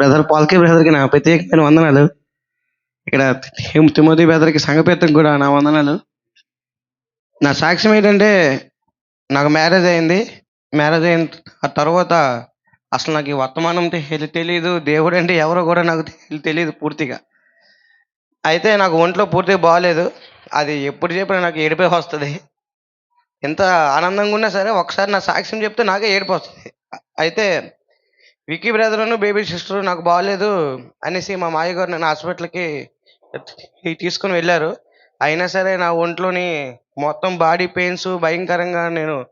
Brother Phalke బ్రదర్కి నా ప్రత్యేకమైన వందనాలు. ఇక్కడ తిమోతి బ్రదర్కి సంఘపేత్తం కూడా నా వందనాలు. నా సాక్ష్యం ఏంటంటే నాకు మ్యారేజ్ అయింది. మ్యారేజ్ అయిన ఆ తర్వాత అసలు నాకు ఈ వర్తమానం అంటే తెలియదు దేవుడు అంటే ఎవరో కూడా నాకు తెలియదు పూర్తిగా. అయితే నాకు ఒంట్లో పూర్తిగా బాగాలేదు అది ఎప్పుడు చెప్పినా నాకు ఏడిపే వస్తుంది. ఎంత ఆనందంగా ఉన్నా సరే ఒకసారి నా సాక్ష్యం చెప్తే నాకే ఏడిపోస్తుంది అయితే వికీ బ్రదర్ను బేబీ సిస్టర్ నాకు బాగాలేదు అనేసి మా మాయ గారు నన్ను హాస్పిటల్కి తీసుకుని వెళ్ళారు. అయినా సరే నా ఒంట్లోని మొత్తం బాడీ పెయిన్స్ భయంకరంగా నేను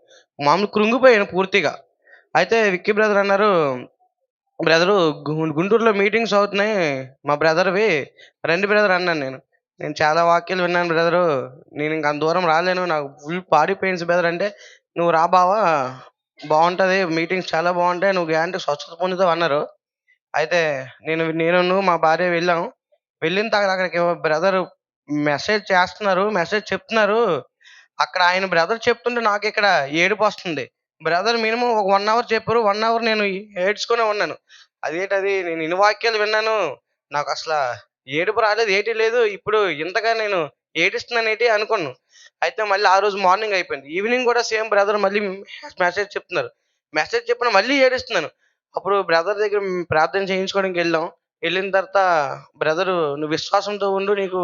మామూలు కృంగిపోయాను పూర్తిగా. అయితే విక్కీ బ్రదర్ అన్నారు బ్రదరు గు- గుంటూరులో మీటింగ్స్ అవుతున్నాయి మా బ్రదర్వి రండి బ్రదర్ అన్నాను నేను. నేను చాలా వాక్యాలు విన్నాను బ్రదరు. నేను ఇంక అంత దూరం రాలేను. నాకు ఫుల్ బాడీ పెయిన్స్ బ్రదర్ అంటే నువ్వు రా బావా బాగుంటుంది. మీటింగ్స్ చాలా బాగుంటాయి. నువ్వు గ్యారంటీ స్వచ్ఛత పొందుతావు అన్నారు. అయితే నేను నేను మా భార్య వెళ్ళాం. వెళ్ళిన తర్వాత అక్కడికి బ్రదర్ మెసేజ్ చేస్తున్నారు. మెసేజ్ చెప్తున్నారు. అక్కడ ఆయన బ్రదర్ చెప్తుంటే నాకు ఇక్కడ ఏడుపు వస్తుంది. బ్రదర్ మినిమం ఒక వన్ అవర్ చెప్పారు. వన్ అవర్ నేను ఏడ్చుకునే ఉన్నాను. అదేంటది? నేను ఇన్ని వాక్యాలు విన్నాను. నాకు అసలు ఏడుపు రాలేదు ఏటి లేదు. ఇప్పుడు ఇంతగా నేను ఏడుస్తున్నాను అయితే అనుకున్నాను అయితే మళ్ళీ ఆ రోజు మార్నింగ్ అయిపోయింది. ఈవినింగ్ కూడా సేమ్ బ్రదర్ మళ్ళీ మెసేజ్ చెప్తున్నారు. మెసేజ్ చెప్పిన మళ్ళీ ఏడుస్తున్నాను. అప్పుడు బ్రదర్ దగ్గర ప్రార్థన చేయించుకోవడానికి వెళ్ళాం. వెళ్ళిన తర్వాత బ్రదరు నువ్వు విశ్వాసంతో ఉండు నీకు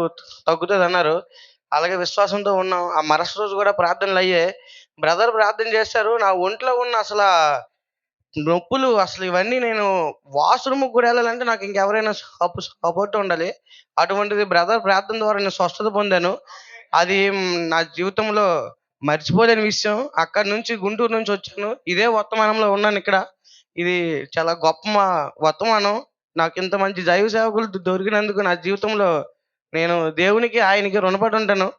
తగ్గుతుంది అన్నారు. అలాగే విశ్వాసంతో ఉన్నాం. ఆ మరుసటి రోజు కూడా ప్రార్థనలు అయ్యాయి. బ్రదర్ ప్రార్థన చేశారు. నా ఒంట్లో ఉన్న అసలు నొప్పులు అసలు ఇవన్నీ నేను వాష్రూమ్ కూడా వెళ్ళాలంటే నాకు ఇంకెవరైనా సపో సపోర్ట్ ఉండాలి. అటువంటిది బ్రదర్ ప్రార్థన ద్వారా నేను స్వస్థత పొందాను. అది నా జీవితంలో మర్చిపోలేని విషయం. అక్కడి నుంచి గుంటూరు నుంచి వచ్చాను. ఇదే వర్తమానంలో ఉన్నాను ఇక్కడ. ఇది చాలా గొప్ప మా- వర్తమానం. నాకు ఇంత మంచి దైవ సేవకులు దొరికినందుకు నా జీవితంలో నేను దేవునికి ఆయనకి రుణపడి ఉంటాను.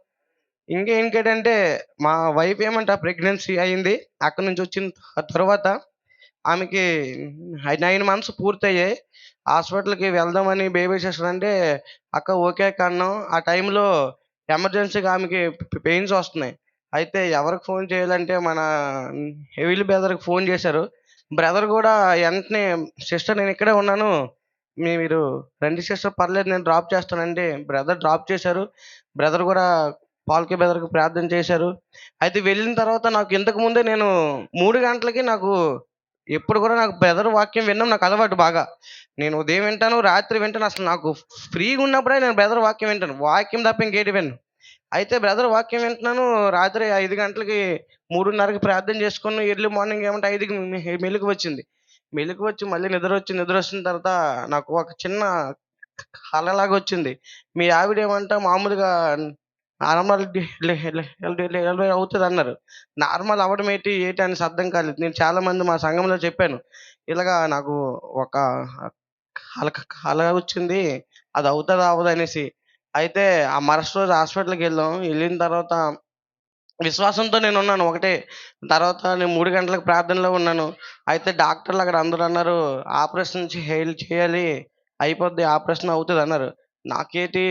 ఇంకా ఇంకేంటంటే మా వైఫ్ ఏమంట ప్రెగ్నెన్సీ అయింది. అక్కడ నుంచి వచ్చిన తర్వాత ఆమెకి నైన్ మంత్స్ పూర్తయ్యాయి. హాస్పిటల్కి వెళ్దామని బేబీ సిస్టర్ అంటే అక్క ఓకే కన్నాం ఆ టైంలో ఎమర్జెన్సీగా ఆమెకి పెయిన్స్ వస్తున్నాయి. అయితే ఎవరికి ఫోన్ చేయాలంటే మన హెవీల్ బ్రదర్కి ఫోన్ చేశారు. బ్రదర్ కూడా వెంటనే సిస్టర్ నేను ఇక్కడే ఉన్నాను. మీ- మీరు రెండు సిస్టర్ పర్లేదు నేను డ్రాప్ చేస్తానండి. బ్రదర్ డ్రాప్ చేశారు. బ్రదర్ కూడా పాల్కే బ్రదర్కి ప్రార్థన చేశారు. అయితే వెళ్ళిన తర్వాత నాకు ఇంతకు ముందే నేను మూడు గంటలకి నాకు ఎప్పుడు కూడా నాకు బ్రదర్ వాక్యం విన్నాం నాకు అలవాటు బాగా. నేను ఉదయం వింటాను రాత్రి వింటాను. అసలు నాకు ఫ్రీగా ఉన్నప్పుడే నేను బ్రదర్ వాక్యం వింటాను. వాక్యం తప్ప ఇంకేటి విన్ను. అయితే బ్రదర్ వాక్యం వింటున్నాను. రాత్రి ఐదు గంటలకి మూడున్నరకి ప్రార్థన చేసుకుని ఎర్లీ మార్నింగ్ ఏమంటే ఐదుకి మె- మెలుకు వచ్చింది. మెలుకు వచ్చి మళ్ళీ నిద్ర వచ్చి నిద్ర వచ్చిన తర్వాత నాకు ఒక చిన్న కలలాగా వచ్చింది. మీ ఆవిడ ఏమంట మామూలుగా నార్మల్ డెలివరీ అవుతుంది అన్నారు. నార్మల్ అవ్వడం ఏంటి ఏంటి అని అర్థం కాలేదు. నేను చాలా మంది మా సంఘంలో చెప్పాను. ఇలాగా నాకు ఒక కల కల వచ్చింది అది అవుతుందా అవ్వదు అనేసి. అయితే ఆ మరుసటి రోజు హాస్పిటల్కి వెళ్ళాం. వెళ్ళిన తర్వాత విశ్వాసంతో నేను ఉన్నాను ఒకటే. తర్వాత నేను మూడు గంటలకు ప్రార్థనలో ఉన్నాను. అయితే డాక్టర్లు అక్కడ అందరూ అన్నారు ఆపరేషన్ హెయిల్ చేయాలి అయిపోద్ది ఆపరేషన్ అవుతుంది అన్నారు. నాకేంటి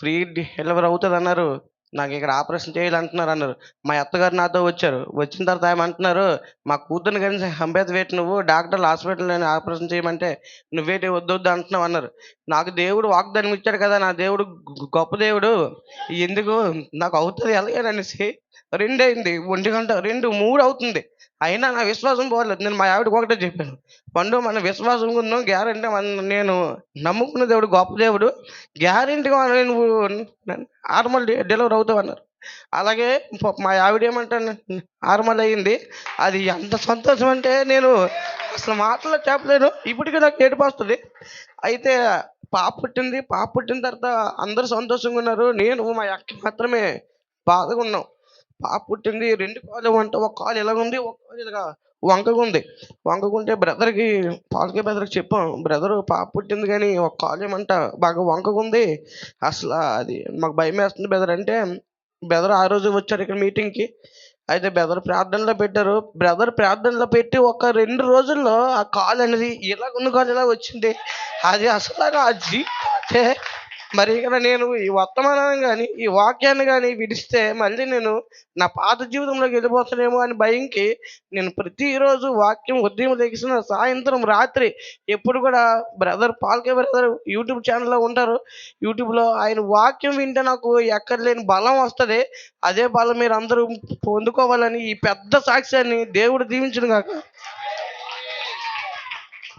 ఫ్రీ డెలివరీ అవుతుంది అన్నారు. నాకు ఇక్కడ ఆపరేషన్ చేయాలంటున్నారు అన్నారు మా అత్తగారు నాతో వచ్చారు. వచ్చిన తర్వాత ఏమంటున్నారు మా కూతుర్ని కానీ హంబేత్ వేటి నువ్వు డాక్టర్లు హాస్పిటల్లో ఆపరేషన్ చేయమంటే నువ్వేటి వద్దు వద్దు అంటున్నావు అన్నారు. నాకు దేవుడు వాగ్దానం ఇచ్చాడు కదా నా దేవుడు గొప్ప దేవుడు. ఎందుకు? నాకు అవుతుంది ఎలాగేననేసి రెండు అయింది ఒంటి గంట రెండు మూడు అవుతుంది. అయినా నా విశ్వాసం పోలేదు. నేను మా ఆవిడకి ఒకటే చెప్పాను. పండు మన విశ్వాసం ఉందో గ్యారంటీ మన నేను నమ్ముకున్న దేవుడు గొప్ప దేవుడు. గ్యారంటీగా నువ్వు నార్మల్ డెలివరీ అవుతావు అన్నారు. అలాగే మా ఆవిడ ఏమంటాను నార్మల్ అయ్యింది. అది ఎంత సంతోషం అంటే నేను అసలు మాటలో చెప్పలేను. ఇప్పటికీ నాకు ఏడుపు వస్తుంది. అయితే పాప పుట్టింది. పాప పుట్టిన తర్వాత అందరూ సంతోషంగా ఉన్నారు. నేను మా అక్క మాత్రమే బాధగా ఉన్నాం. పాప పుట్టింది. రెండు కాళ్ళు వంట ఒక కాలు ఇలా ఉంది ఒక కాలు ఇలాగా వంకగా ఉంది. వంకకుంటే బ్రదర్కి పాలకే బ్రదర్కి చెప్పాం బ్రదర్ పాప పుట్టింది కానీ ఒక కాలు ఏమంట బాగా వంకగా ఉంది. అసలు అది మాకు భయం వేస్తుంది బ్రదర్ అంటే బ్రదర్ ఆ రోజు వచ్చారు ఇక్కడ మీటింగ్కి. అయితే బ్రదర్ ప్రార్థనలో పెట్టారు. బ్రదర్ ప్రార్థనలో పెట్టి ఒక రెండు రోజుల్లో ఆ కాలు అనేది ఇలా ఉన్న కాలు ఇలా వచ్చింది? అది అసలు ఆ జీవితం అంటే మరి ఇక్కడ నేను ఈ వర్తమానాన్ని కానీ ఈ వాక్యాన్ని కానీ విడిస్తే మళ్ళీ నేను నా పాత జీవితంలోకి వెళ్ళిపోతానేమో అని భయంకి నేను ప్రతిరోజు వాక్యం ఉదయం లెగిసిన సాయంత్రం రాత్రి ఎప్పుడు కూడా బ్రదర్ పాల్కే బ్రదర్ యూట్యూబ్ ఛానల్లో ఉంటారు. యూట్యూబ్లో ఆయన వాక్యం వింటే నాకు ఎక్కడ లేని బలం వస్తుంది. అదే బలం మీరు అందరూ పొందుకోవాలని ఈ పెద్ద సాక్ష్యాన్ని దేవుడు దీవించను కాక